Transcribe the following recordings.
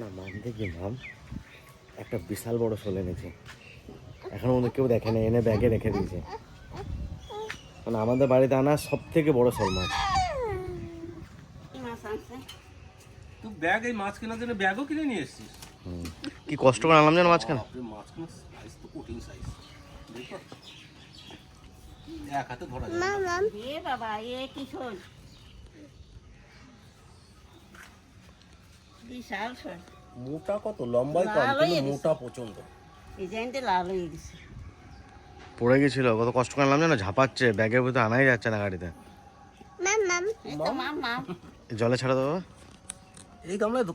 না মাম দেখি একটা বিশাল বড় শোল এনেছে। এখনও মধ্যে কেউ দেখেনি এনে ব্যাগে রেখে দিয়েছে। মানে আমাদের বাড়িতে আনা সব থেকে বড় শোল মাছ। তুই ব্যাগ এই মাছ কেনার জন্য ব্যাগও কিনে নিয়ে এসেছিস। কি কষ্ট করে আনলাম যেন মাঝখানে বাপরে, মাছ কেনার সাইজ তো কঠিন সাইজ দেখো। এক হাতে ধরা যায়। বাবা এ কি শোল? বিশাল শোল মোটা কত? লম্বাই কম কিন্তু মোটা প্রচণ্ড এই জানতে লাল হয়ে গেছে। পড়ে গেছিল কত কষ্ট করে আনলাম যেন ঝাপাচ্ছে ব্যাগের ভিতরে আনাই যাচ্ছে না গাড়িতে। জলে ছাড়া দেবো এই গামলায়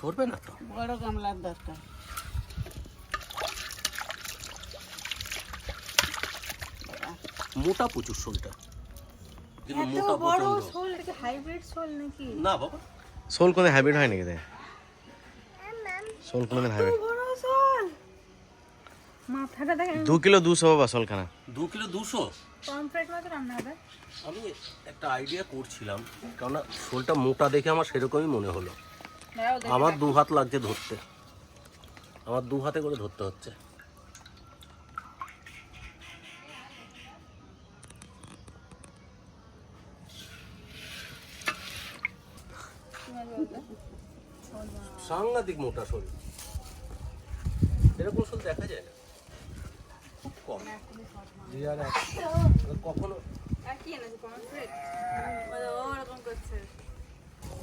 ধরবে না তো? বড় গামলার দরকার। মোটা প্রচুর শোলটা। কিন্তু মোটা এটা হাইব্রিড শোল নাকি? না বাবা। শোল কোনো হ্যাবিট হয় নাকি শোল কোনোদিন হ্যাবিট মাথাটা দেখেন দু কিলো দুশো বাবা শোলখানা দু কিলো দুশো? পমফ্রেট মতো রান্না হবে। আমি একটা আইডিয়া করছিলাম কেননা শোলটা মোটা দেখে আমার সেরকমই মনে হলো। আমার দু হাত লাগছে ধরতে। আমার দু হাতে করে ধরতে হচ্ছে। সাংঘাতিক মোটা শোল এরকম শোল দেখা যায় না। খুব কম। কখনো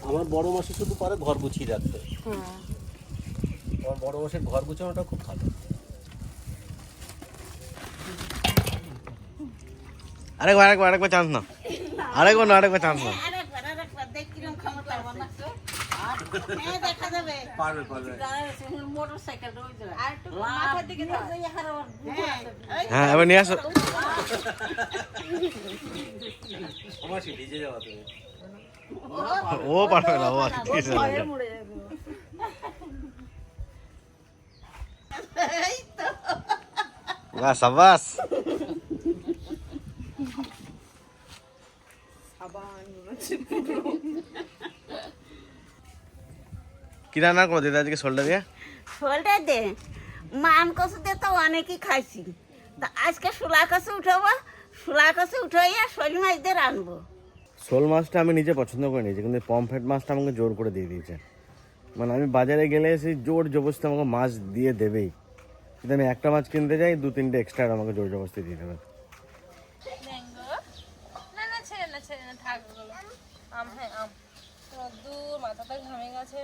আমার বড় মাসি শুধু পারে ঘর গুছিয়ে রাখতে। আমার বড় মাসের ঘর গুছানোটা খুব ভালো। আরেকবার আরেকবার আরেকবার চান্স না আরেকবার না, আরেকবার চান্স না আরেকবার আরেকবার দেখ কিরম ক্ষমতা বানাচ্ছে হ্যাঁ দেখা যাবে। পারবে পারবে। মোটর আর একটু মাথার দিকে হ্যাঁ এবার নিয়ে আসো। মাসি ভিজে যাওয়া তুমি ও পারবে না ও আছে। মরে যাবে ও। বাহ সাবাস কি রান্না করো দিদা আজকে শোলটা দিয়ে? শোলটা দে। মান কচু দিয়ে তো অনেকই খাইছি। তা আজকে শুলা কচু উঠাবো শুলা কচু উঠাইয়া শোল মাছ দিয়ে রানবো শোল মাছটা আমি নিজে পছন্দ করে নিয়েছি কিন্তু পমফ্রেট মাছটা আমাকে জোর করে দিয়ে দিয়েছে। মানে আমি বাজারে গেলে সেই জোর জবরদস্তি আমাকে মাছ দিয়ে দেবেই। যদি আমি একটা মাছ কিনতে যাই দু তিনটে এক্সট্রা আমাকে জোর জবরদস্তি দিয়ে দেবে। আম হ্যাঁ আম। দূর মাথাটা ঘামে গেছে।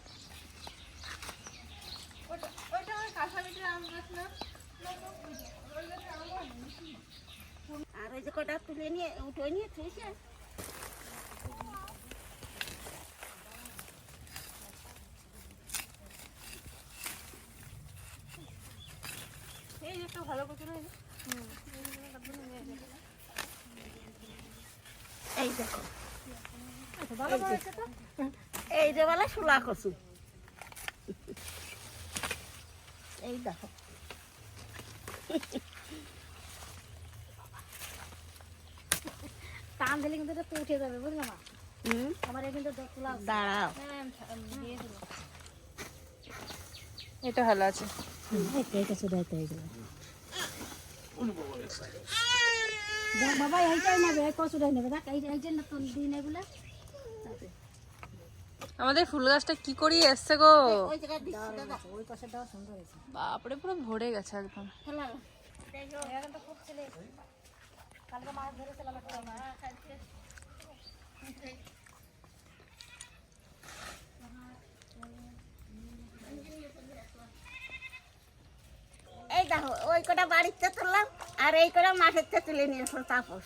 আর ওই যে কটা তুলে নিয়ে উঠে নিয়ে থুইছে এই যে ভালো এই দেখো। এই যে বলে শুলা কচু। এই দেখো। টান দিলে কিন্তু এটা উঠে যাবে বুঝলে মা? আমার দাঁড়াও। এটা ভালো আছে। বাবা এইটাই নেবে কচুটাই নেবে। দেখ এই যে নতুন দিন এগুলো। আমাদের ফুল গাছটা কি করিয়ে এসছে গো? বাপরে পুরো ভরে গেছে একদম। এই দেখো ওই কটা বাড়িতে তুললাম আর এই কটা মাঠের তুলে নিয়ে তাপস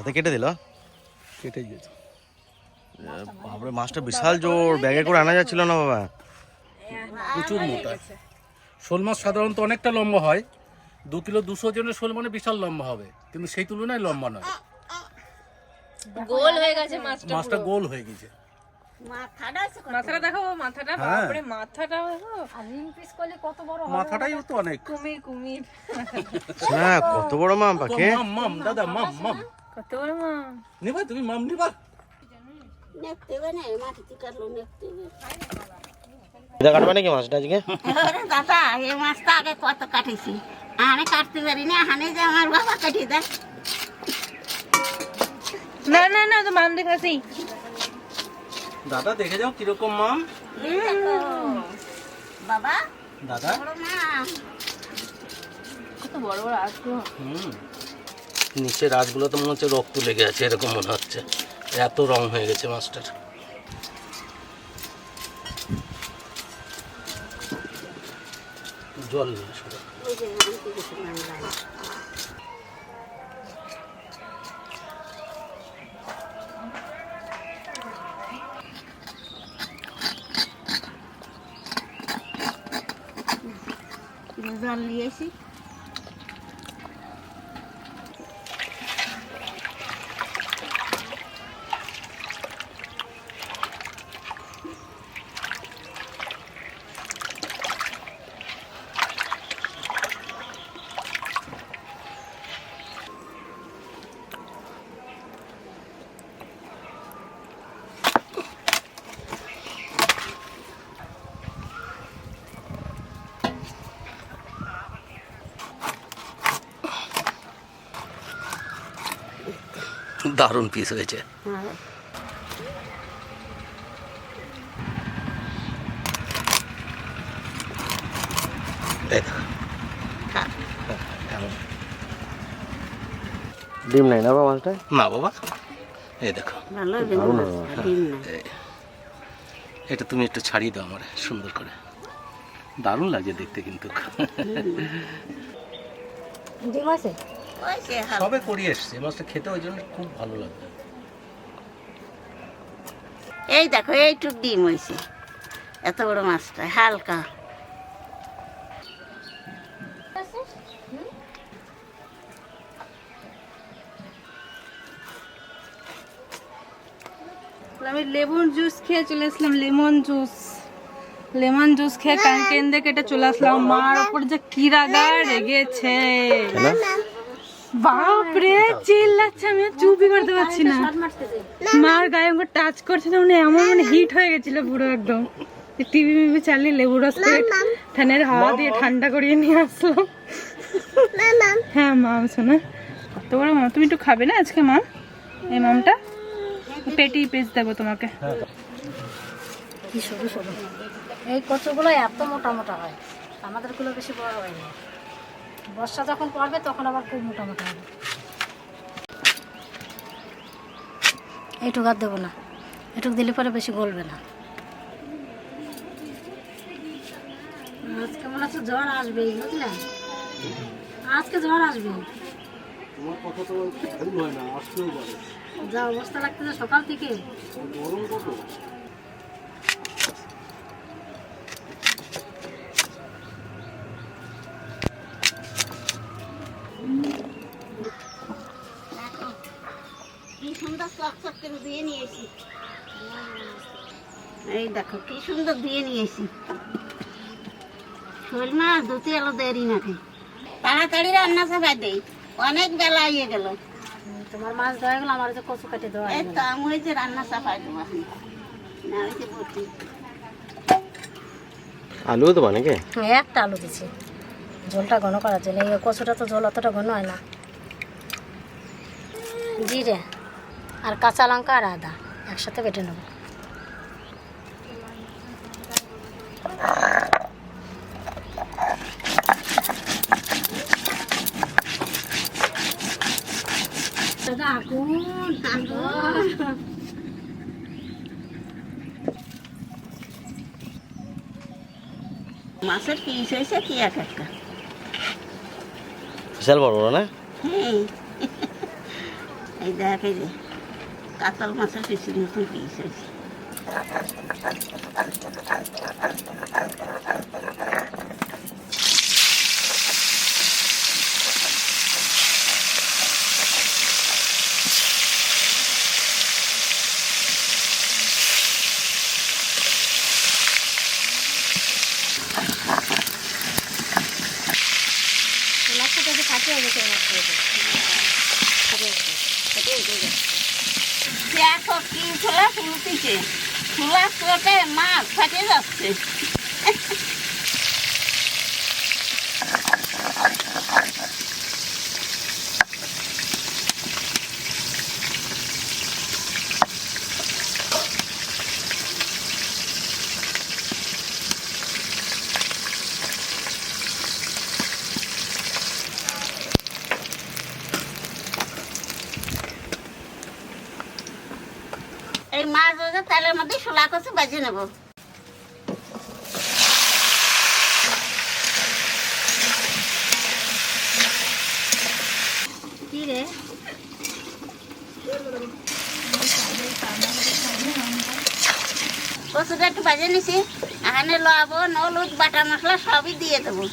হাতে কেটে দিল? কেটে গিয়েছে বাপরে মাছটা বিশাল জোর। ব্যাগে করে আনা যাচ্ছিল না বাবা? প্রচুর মোটা। শোল মাছ সাধারণত অনেকটা লম্বা হয়। দু কিলো দুশো জনের শোল মানে বিশাল লম্বা হবে। কিন্তু সেই তুলনায় লম্বা নয়। গোল হয়ে গেছে মাছটা মাছটা গোল হয়ে গেছে। মাথাটা কত? দেখো মাথাটা হ্যাঁ। বাপরে মাথাটা দেখো। আর রিং পিস করলে কত বড় মাথাটাই তো। অনেক। কুমির কুমির। না কত বড় মাম মাম দাদা মাম মাম। কত বড় মা নিবা তুমি মাম নিবা। হবে না মাটিতে কাটলো এটা নাকি মাছটা আজকে? দাদা এই মাছটা আগে কত কাটেছি? আমি কাটতে পারি না হানে যে আমার বাবা কাটিয়ে দেয়। না না না তো মাম দেখাছি। দাদা দেখে যাও কীরকম মাম। বাবা দাদা। বড় মাছ কত বড় বড় আসলো হুম। নিচে রাজগুলো তো মনে হচ্ছে রক্ত লেগে আছে, এরকম মনে হচ্ছে। এত রং হয়ে গেছে মাছটার। জল। জল দারুণ পিস হয়েছে। হ্যাঁ। ডিম নাই না বাবা মাছটা না বাবা। এই দেখো। এটা তুমি একটু ছাড়িয়ে দাও আমার সুন্দর করে। দারুণ লাগছে দেখতে কিন্তু। ডিম আছে? সবে করিয়ে এসছে মাছটা খেতে ওই জন্য খুব ভালো লাগবে। এই দেখো এইটুক ডিম হয়েছে এত বড় মাছটা হালকা। আমি লেবুর জুস খেয়ে চলে আসলাম লেমন জুস। লেমন জুস খেয়ে কান কেন্দ্রে কেটে চলে আসলাম। মার উপর যে কি রাগা বাপরে চিল্লাচ্ছে আমি চুপই করতে পারছি না। মার গায়ে আমাকে টাচ করছে না মানে এমন মানে হিট হয়ে গেছিল পুরো একদম। টিভি মিভি চালিয়ে লেবু রস ফ্যানের হাওয়া দিয়ে ঠান্ডা করিয়ে নিয়ে আসলো। হ্যাঁ মাম শোনা। কত বড় মাম তুমি একটু খাবে না আজকে মাম এই মামটা? পেটি পেজ দেবো তোমাকে। সরু এই কচুগুলো এত মোটা মোটা হয় আমাদেরগুলো বেশি বড় হয় না। বর্ষা যখন পড়বে তখন আবার খুব মোটা মোটা হবে। এইটুকু আর দেবো না। এটুক দিলে পরে বেশি গলবে না। আজকে মনে হচ্ছে জ্বর আসবে বুঝলেন আজকে জ্বর আসবে তোমার কথা তো হয় না আসতেও পারে। যা অবস্থা লাগতেছে সকাল থেকে। গরম কত কি সুন্দর চকচক করে দিয়ে নিয়েছি এই দেখো কি সুন্দর দিয়ে নিয়েছি শোল মাছ ধুতে এলো দেরি নাকি? তাড়াতাড়ি রান্না চাপাই দেই অনেক বেলা ইয়ে গেল। তোমার মাছ দেওয়া গেলো আমার যে কচু কাটে দেওয়া এই হয়ে তো আমি যে রান্না চাপাই দেবো। না ওই যে বটি। আলুও দেবা নাকি? হ্যাঁ একটা আলু দিছি। ঝোলটা ঘন করার জন্য এই কচুটা তো ঝোল অতটা ঘন হয় না। জিরে আর কাঁচা লঙ্কা আর আদা একসাথে বেটে নেব। মাছের পিস হয়েছে কি এক একটা? বিশাল বড় বড় না? এই দেখ যে কাতল মাছের পিসের নতুন পিস হয়েছে মাছটা দেখে ফাটিয়ে গেছে দেখো কি ছোলা ফুলতিছে ছোলা মাছ ফাটে যাচ্ছে এই মাছ ওদের তেলের মধ্যে শোলা কষে বাজে নেব। কচুটা একটু বাজে নিছি। এখানে লবণ, হলুদ, বাটা মশলা সবই দিয়ে দেবো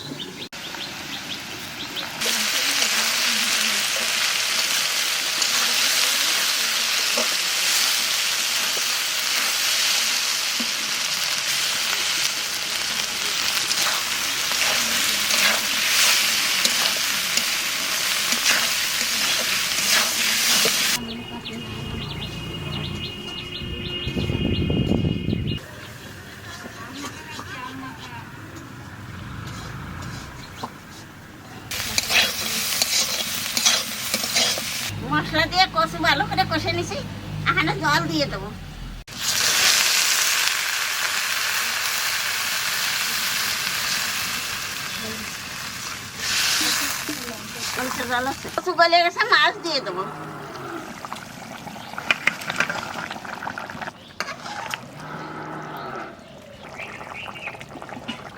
মশলা দিয়ে ভালো করে কষে নিছি। এখানে জল দিয়ে দেবো। গেছে, মাছ দিয়ে দেবো।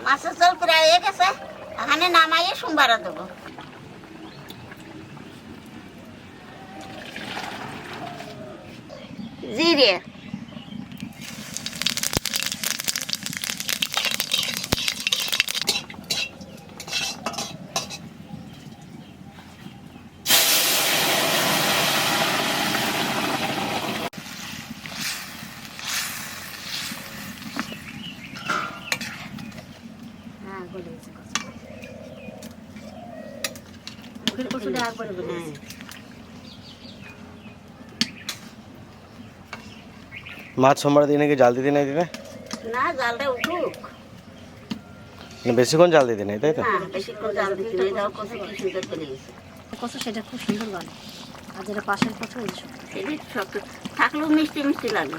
মাছের জল প্রায় হয়ে গেছে, এখানে নামাইয়ে সোমবার দেবো। জিরে হ্যাঁ গলে গেছে কচু মুখের কচুটা একবারে গলে গেছে মাছ সোমবার দিনে কি জাল দিতে নাই দিনে? না জালটা উঠুক। বেশিক্ষণ জাল দিতে নাই তাই তো? বেশিক্ষণ জাল দিতে নেই দাও কষে কি সুন্দর করে গেছে সেটা খুব সুন্দর গলে আর যেটা পাশের কচু ওই শক্ত থাকলেও মিষ্টি মিষ্টি লাগে।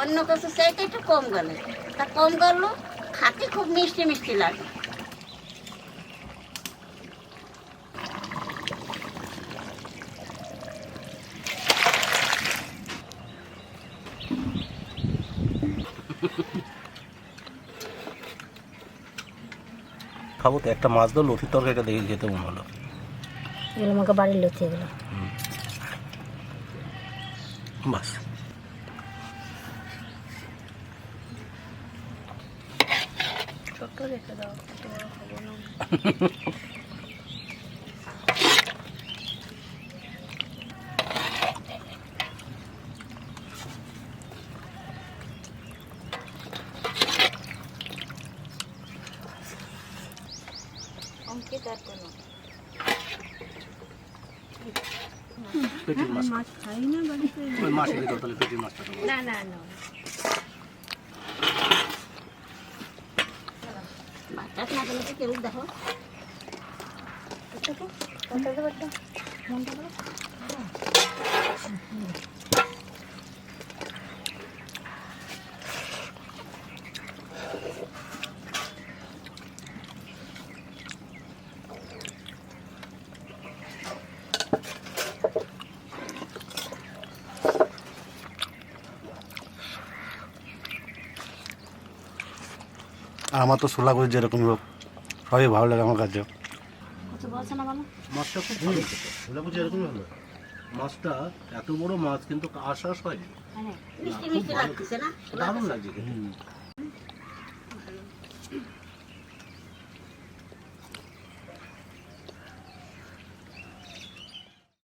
অন্য কষু চাইতে একটু কম গলে। তা কম গেলো খাতে খুব মিষ্টি মিষ্টি লাগে। খাব তো একটা মাছ দাও লতির তরকারিটা দেখে যেতে মনে হলো। এগুলো আমাকে বাড়ির লতি এগুলো। বাস। পেটির মাছ ওই মাছের ভিতর তাহলে পেটির মাছটা। না না না। বাচ্চা না গেলে তো কেউ দেখো। আর আমার তো সোলা করে যেরকম হোক সবই ভালো লাগে আমার কাছে। না মাছটা খুব ভালো। সোলা করে যেরকমই হলো মাছটা এত বড় মাছ কিন্তু আশ্বাস হয়। মিষ্টি মিষ্টি লাগতেছে দারুণ লাগছে।